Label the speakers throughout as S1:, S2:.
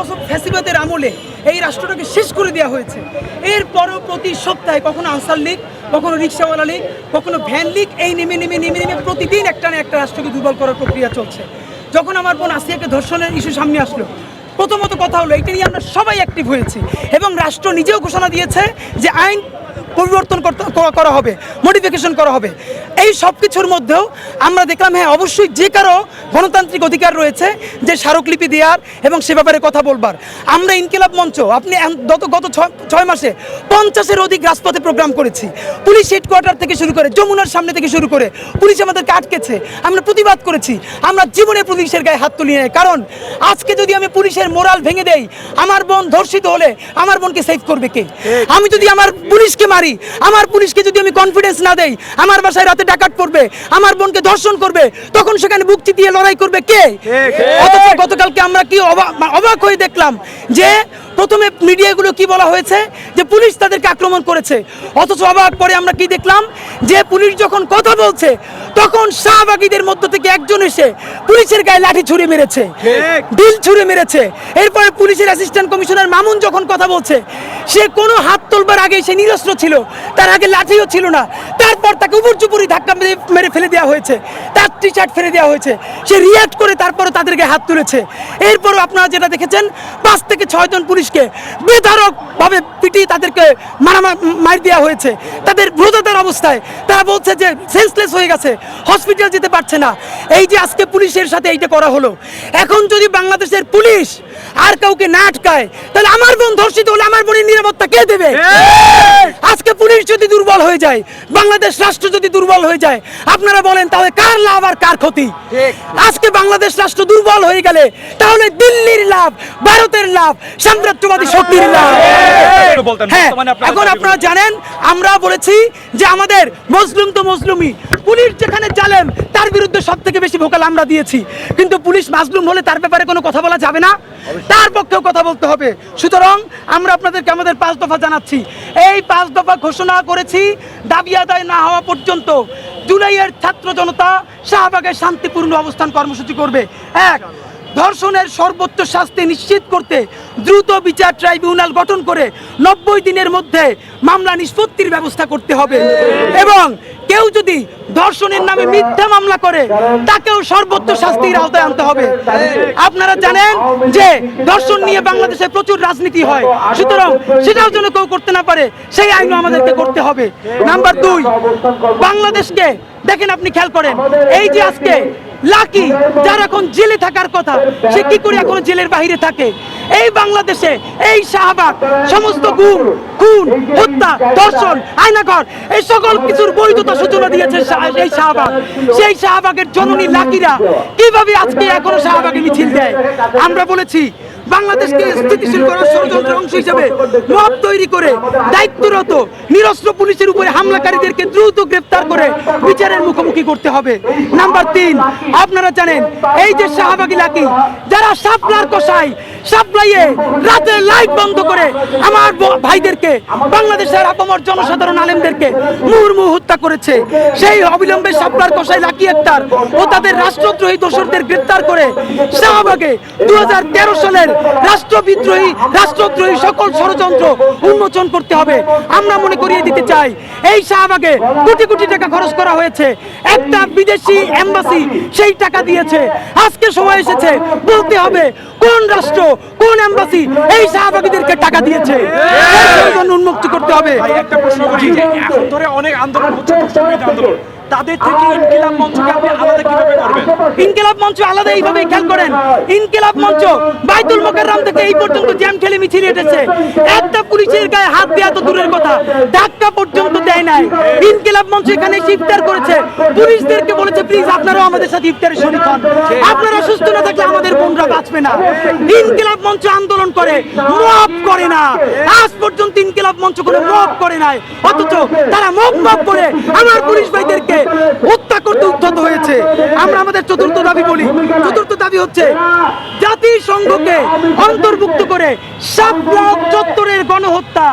S1: বছর ফ্যাসিবাদের আমলে এই রাষ্ট্রটাকে শেষ করে দেওয়া হয়েছে। এরপরও প্রতি সপ্তাহে কখনো আনসার লীগ, কখনো রিক্সাওয়ালা লীগ, কখনো ভ্যান লীগ এই নেমে নেমে নেমে নেমে প্রতিদিন একটা না একটা রাষ্ট্রকে দুর্বল করার প্রক্রিয়া চলছে। যখন আমার বোন আসিয়াকে ধর্ষণের ইস্যু সামনে আসলো, প্রথমত কথা হলো, এটা নিয়ে আমরা সবাই অ্যাক্টিভ হয়েছি এবং রাষ্ট্র নিজেও ঘোষণা দিয়েছে যে আইন পরিবর্তন করা- করা হবে মডিফিকেশন করা হবে। এই সব কিছুর মধ্যেও আমরা দেখলাম হ্যাঁ অবশ্যই যে কারও গণতান্ত্রিক অধিকার রয়েছে যে স্মারকলিপি দেওয়ার এবং সে ব্যাপারে কথা বলবার। আমরা ইনকিলাব মঞ্চ আপনি গত গত ছয়- ছয় মাসে পঞ্চাশের অধিক রাজপথে প্রোগ্রাম করেছি। পুলিশ হেডকোয়ার্টার থেকে শুরু করে যমুনার সামনে থেকে শুরু করে পুলিশ আমাদেরকে আটকেছে। আমরা প্রতিবাদ করেছি। আমরা জীবনে পুলিশের গায়ে হাত তুলি নাই কারণ আজকে যদি আমি পুলিশের মোরাল ভেঙে দেই আমার বোন ধর্ষিত হলে আমার বোনকে সেভ করবে কে? আমি যদি আমার পুলিশকে মারি আমার পুলিশকে যদি আমি কনফিডেন্স না দেই আমার বাসায় রাতে ডাকাত পড়বে আমার বোনকে ধর্ষণ করবে তখন সেখানে বুক্তি দিয়ে লড়াই করবে কে? অথচ গতকালকে আমরা কি অবাক অবাক হয়ে দেখলাম যে প্রথমে মিডিয়াগুলো কি বলা হয়েছে? যে পুলিশ তাদেরকে আক্রমণ করেছে। অথচ অবাক পরে আমরা কি দেখলাম? যে পুলিশ যখন কথা বলছে তখন শাহবাগীদের মধ্য থেকে একজন এসে পুলিশের গায়ে লাঠি ছুড়ে মেরেছে। ডিল ছুড়ে মেরেছে। এরপরে পুলিশের অ্যাসিস্ট্যান্ট কমিশনার মামুন যখন কথা বলছে সে কোনো হাত তোলবার আগে সে নিরস্ত্র ছিল। তার আগে লাঠিও ছিল না। তারপর তাকে উপর চুপুরি ধাক্কা মেরে ফেলে দেওয়া হয়েছে। তার টি শার্ট ফেলে দেওয়া হয়েছে। সে রিয়াক্ট করে তারপরে তাদেরকে হাত তুলেছে। এরপরও আপনারা যেটা দেখেছেন পাঁচ থেকে ছয়জন পুলিশকে বেধারক ভাবে পিটিয়ে তাদেরকে মারামার মার দেওয়া হয়েছে। তাদের ব্রোধাতার অবস্থায় তারা বলছে যে সেন্সলেস হয়ে গেছে হসপিটাল যেতে পারছে না। এই যে আজকে পুলিশের সাথে এইটা করা হলো। এখন যদি বাংলাদেশের পুলিশ আর কাউকে না আটকায় তাহলে আমার বোন ধর্ষিত হলে আমার বোনের নিরাপত্তা কে দেবে? আজকে পুলিশ যদি দুর্বল হয়ে যায় বাংলাদেশ রাষ্ট্র যদি দুর্বল হয়ে যায় আপনারা বলেন তাহলে কার লাভ আর কার ক্ষতি? আজকে বাংলাদেশ রাষ্ট্র দুর্বল হয়ে গেলে তাহলে দিল্লির লাভ ভারতের লাভ সাম্রাজ্যবাদী শক্তির লাভ।
S2: বলতেন,
S1: হ্যাঁ এখন আপনারা জানেন আমরা বলেছি যে আমাদের মজলুম তো মজলুমি পুলিশ যেখানে জালেম তার বিরুদ্ধে সব থেকে বেশি ভোকাল আমরা দিয়েছি। কিন্তু পুলিশ মাজলুম হলে তার ব্যাপারে কোনো কথা বলা যাবে না। তার পক্ষেও কথা বলতে হবে। সুতরাং আমরা আপনাদেরকে আমাদের পাঁচ দফা জানাচ্ছি। এই পাঁচ দফা ঘোষণা করেছি দাবি আদায় না হওয়া পর্যন্ত জুলাইয়ের ছাত্র জনতা শাহবাগের শান্তিপূর্ণ অবস্থান কর্মসূচি করবে। এক ধর্ষণের সর্বোচ্চ শাস্তি নিশ্চিত করতে দ্রুত বিচার ট্রাইব্যুনাল গঠন করে নব্বই দিনের মধ্যে মামলা নিষ্পত্তির ব্যবস্থা করতে হবে। এবং কেউ যদি ধর্ষণের নামে মিথ্যা মামলা করে, তাকেও সর্বোচ্চ শাস্তির আওতায় আনতে হবে। আপনারা জানেন যে ধর্ষণ নিয়ে বাংলাদেশে প্রচুর রাজনীতি হয়। সুতরাং সেটাও যেন কেউ করতে না পারে, সেই আইনও আমাদেরকে করতে হবে। নাম্বার দুই, বাংলাদেশকে, দেখেন আপনি খেয়াল করেন, এই যে আজকে লাকি, যার এখন জেলে থাকার কথা, সে কি করে এখন জেলের বাহিরে থাকে? এই বাংলাদেশে এই শাহবাগ, সমস্ত গুম, খুন, হত্যা, ধর্ষণ, আয়নাঘর, এই সকল কিছুর বৈধতা সূচনা দিয়েছে এই শাহবাগ। সেই শাহবাগের জননী লাকিরা কীভাবে আজকে এখনও শাহবাগে মিছিল দেয়? আমরা বলেছি বাংলাদেশকে স্থিতিশীল করার ষড়যন্ত্রের অংশ হিসেবে মব তৈরি করে দায়িত্বরত নিরস্ত্র পুলিশের উপরে হামলাকারীদেরকে দ্রুত গ্রেপ্তার করে বিচারের মুখোমুখি করতে হবে। নাম্বার তিন, আপনারা জানেন, এই যে শাহবাগ লাকি যারা সাপলার কষাই সাপ্লাইয়ে রাতে লাইট বন্ধ করে আমার ভাইদেরকে, বাংলাদেশের আপামর জনসাধারণ আলেমদেরকে মুহুর্মুহ হত্যা করেছে। সেই অবিলম্বে সাপ্লার কষাই লাকি আক্তার ও তাদের রাষ্ট্রদ্রোহী দোসরদের গ্রেফতার করে শাহবাগে দু সালের রাষ্ট্রবিদ্রোহী রাষ্ট্রদ্রোহী সকল ষড়যন্ত্র উন্মোচন করতে হবে। আমরা মনে করিয়ে দিতে চাই, এই শাহবাগে কোটি কোটি টাকা খরচ করা হয়েছে। একটা বিদেশি এম্বাসি সেই টাকা দিয়েছে। আজকে সময় এসেছে, বলতে হবে কোন রাষ্ট্র কোন এম্বাসি এই শাহবাগীদেরকে টাকা দিয়েছে? উন্মুক্ত করতে হবে।
S2: একটা প্রশ্ন করি। এখন ধরে অনেক আন্দোলন হচ্ছে আন্দোলন। তাদের থেকে ইনকিলাব মঞ্চকে আপনি আলাদা কীভাবে করবেন?
S1: ইনকিলাব মঞ্চ আলাদা এইভাবে খেয়াল করেন। ইনকিলাব মঞ্চ বাইতুল মোকাররম থেকে এই পর্যন্ত জ্যাম ঠেলে মিছিল হেঁটেছে একটা পুলিশের গায়ে হাত দেওয়া তো দূরের কথা। ধাক্কা পর্যন্ত দেয় ইনকিলাব মঞ্চ এখানে ইফতার করেছে। পুলিশদেরকে বলেছে প্লিজ আপনারাও আমাদের সাথে ইফতারে হন আপনারা সুস্থ না থাকলে আমাদের বোনরা বাঁচবে না। ইনকিলাব মঞ্চ আন্দোলন করে করে না। আজ পর্যন্ত ইনকিলাব মঞ্চ কোনো করে নাই। অথচ তারা করে আমার পুলিশ ভাইদেরকে হত্যা করতে উদ্ধত হয়েছে। আমরা আমাদের চতুর্থ দাবি বলি, চতুর্থ দাবি হচ্ছে, জাতিসংঘকে অন্তর্ভুক্ত করে সাত চত্বরের গণহত্যা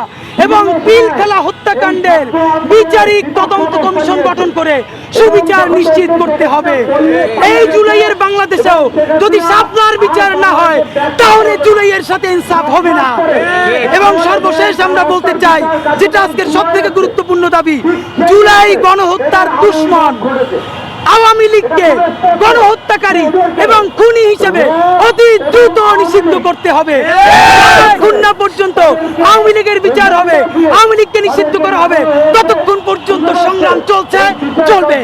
S1: এবং পিলখেলা হত্যাকাণ্ডের বিচারিক তদন্ত কমিশন গঠন করে সুবিচার নিশ্চিত করতে হবে। এই জুলাইয়ের বাংলাদেশেও যদি শাপলার বিচার না হয়, তাহলে জুলাইয়ের সাথে ইনসাফ হবে না। এবং সর্বশেষ আমরা বলতে চাই, যেটা আজকের সব থেকে গুরুত্বপূর্ণ দাবি, জুলাই গণহত্যার দুশ্মন। আওয়ামী লীগকে গণহত্যাকারী এবং খুনি হিসেবে অতি দ্রুত নিষিদ্ধ করতে হবে। যতক্ষণ না পর্যন্ত আওয়ামী লীগের বিচার হবে আওয়ামী লীগকে নিষিদ্ধ করা হবে। ততক্ষণ পর্যন্ত সংগ্রাম চলছে চলবে।